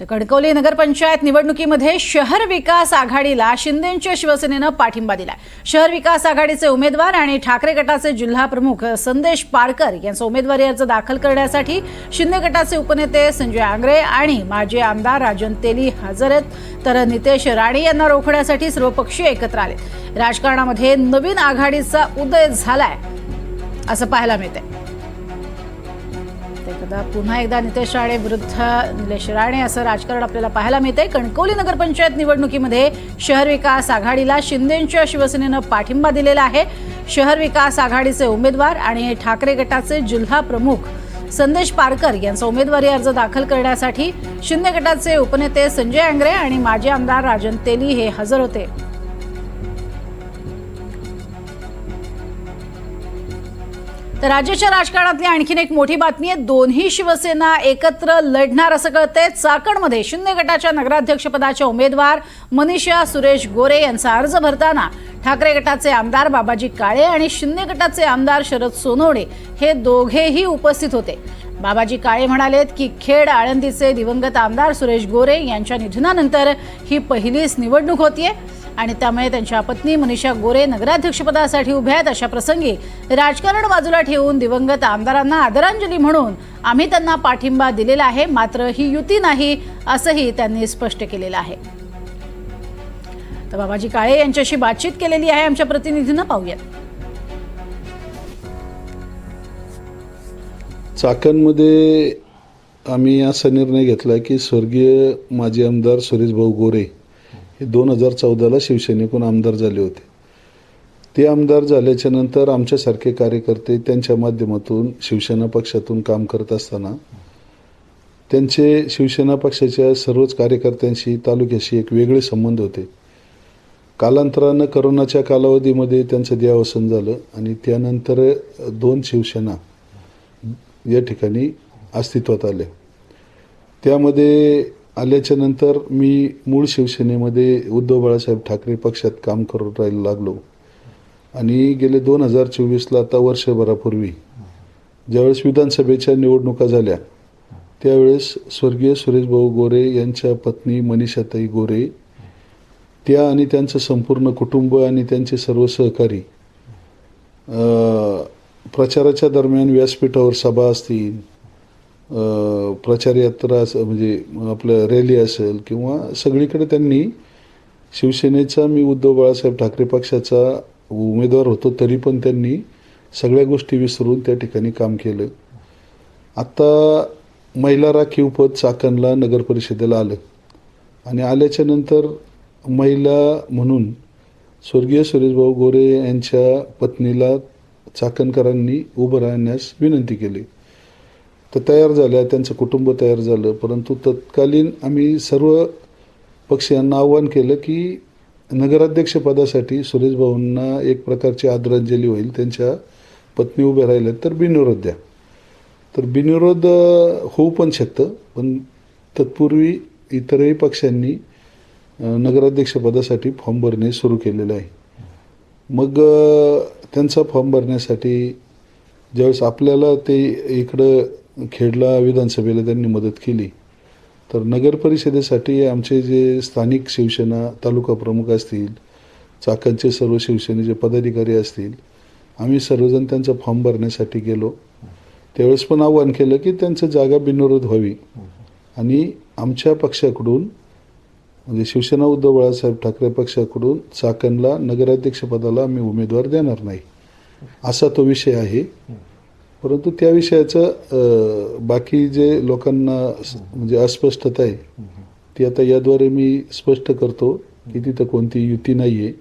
तर कणकवली नगरपंचायत निवडणुकीमध्ये शहर विकास आघाडीला शिंदेच्या शिवसेनेनं पाठिंबा दिलाय. शहर विकास आघाडीचे उमेदवार आणि ठाकरे गटाचे जिल्हा प्रमुख संदेश पारकर यांचा उमेदवारी अर्ज दाखल करण्यासाठी शिंदे गटाचे उपनेते संजय आंग्रे आणि माजी आमदार राजन तेली हजर आहेत. तर नितेश राणे यांना रोखण्यासाठी सर्वपक्षीय एकत्र आले राजकारणामध्ये नवीन आघाडीचा उदय झालाय असं पाहायला मिळतंय. एकदा पुन्हा एकदा नितेश राणे विरुद्ध निलेश राणे असं राजकारण आपल्याला पाहायला मिळते कणकवली नगरपंचायत निवडणुकीमध्ये शहर विकास आघाडीला शिंदेच्या शिवसेनेनं पाठिंबा दिलेला आहे. शहर विकास आघाडीचे उमेदवार आणि ठाकरे गटाचे जिल्हा प्रमुख संदेश पारकर यांचा उमेदवारी अर्ज दाखल करण्यासाठी शिंदे गटाचे उपनेते संजय आंग्रे आणि माजी आमदार राजन तेली हे हजर होते. तर राज्याच्या राजकारणातली आणखीन एक मोठी बातमी आहे. दोन्ही शिवसेना एकत्र लढणार असं कळतंय. चाकणमध्ये शून्य गटाच्या नगराध्यक्षपदाच्या उमेदवार मनीषा सुरेश गोरे यांचा अर्ज भरताना ठाकरे गटाचे आमदार बाबाजी काळे आणि शून्य गटाचे आमदार शरद सोनवणे हे दोघेही उपस्थित होते. बाबाजी काळे म्हणालेत की खेड आळंदीचे दिवंगत आमदार सुरेश गोरे यांच्या निधनानंतर ही पहिलीच निवडणूक होतीये. आणि त्यामुळे त्यांच्या पत्नी मनीषा गोरे नगराध्यक्षपदासाठी उभ्या आहेत. अशा प्रसंगी राजकारण बाजूला ठेवून दिवंगत आमदारांना आदरांजली म्हणून आम्ही त्यांना पाठिंबा दिलेला आहे. मात्र ही युती नाही असंही त्यांनी स्पष्ट केलेलं आहे. तर बाबाजी काळे यांच्याशी बातचीत केलेली आहे. आमच्या प्रतिनिधीनं पाहूयात. चाकणमध्ये आम्ही असा निर्णय घेतला की स्वर्गीय माजी आमदार सुरेश भाऊ गोरे हे दोन हजार चौदाला शिवसेनेकडून आमदार झाले होते. ते आमदार झाल्याच्यानंतर आमच्यासारखे कार्यकर्ते त्यांच्या माध्यमातून शिवसेना पक्षातून काम करत असताना त्यांचे शिवसेना पक्षाच्या सर्वच कार्यकर्त्यांशी तालुक्याशी एक वेगळे संबंध होते. कालांतरानं करोनाच्या कालावधीमध्ये त्यांचं देहावसन झालं आणि त्यानंतर दोन शिवसेना या ठिकाणी अस्तित्वात आल्या. त्यामध्ये आल्याच्यानंतर मी मूळ शिवसेनेमध्ये उद्धव बाळासाहेब ठाकरे पक्षात काम करत राहायला लागलो. आणि गेले दोन हजार चोवीसला आता वर्षभरापूर्वी ज्यावेळेस विधानसभेच्या निवडणुका झाल्या त्यावेळेस स्वर्गीय सुरेशभाऊ गोरे यांच्या पत्नी मनीषाताई गोरे त्या आणि त्यांचं संपूर्ण कुटुंब आणि त्यांचे सर्व सहकारी प्रचाराच्या दरम्यान व्यासपीठावर सभा असतील प्रचारयात्रा प्रचार यात्रा म्हणजे आपलं रॅली असेल किंवा सगळीकडे त्यांनी शिवसेनेचा मी उद्धव बाळासाहेब ठाकरे पक्षाचा उमेदवार होतो तरी पण त्यांनी सगळ्या गोष्टी विसरून त्या ठिकाणी काम केलं. आत्ता महिला राखीव पद चाकणला नगर परिषदेला आलं. आणि आल्याच्यानंतर महिला म्हणून स्वर्गीय सुरेशभाऊ गोरे यांच्या पत्नीला चाकणकरांनी उभं राहण्यास विनंती केली. तर तयार झाल्या त्यांचं कुटुंब तयार झालं. परंतु तत्कालीन आम्ही सर्व पक्षांना आव्हान केलं की नगराध्यक्षपदासाठी सुरेश भाऊंना एक प्रकारची आदरांजली होईल त्यांच्या पत्नी उभ्या राहिल्या तर बिनविरोध द्या. तर बिनविरोध होऊ पण शकतं पण तत्पूर्वी इतरही पक्षांनी नगराध्यक्षपदासाठी फॉर्म भरणे सुरू केलेलं आहे. मग त्यांचा फॉर्म भरण्यासाठी ज्यावेळेस आपल्याला ते इकडं खेडला विधानसभेला त्यांनी मदत केली. तर नगर परिषदेसाठी आमचे जे स्थानिक शिवसेना तालुका प्रमुख असतील चाकणचे सर्व शिवसेनेचे पदाधिकारी असतील आम्ही सर्वजण त्यांचा फॉर्म भरण्यासाठी गेलो. त्यावेळेस पण आव्हान केलं की त्यांचं जागा बिनविरोध व्हावी. आणि आमच्या पक्षाकडून म्हणजे शिवसेना उद्धव बाळासाहेब ठाकरे पक्षाकडून चाकणला नगराध्यक्षपदाला आम्ही उमेदवार देणार नाही. असा तो विषय आहे. परंतु त्या विषयाचं बाकी जे लोकांना म्हणजे अस्पष्टता आहे ती आता याद्वारे मी स्पष्ट करतो की तिथं कोणती युती नाही आहे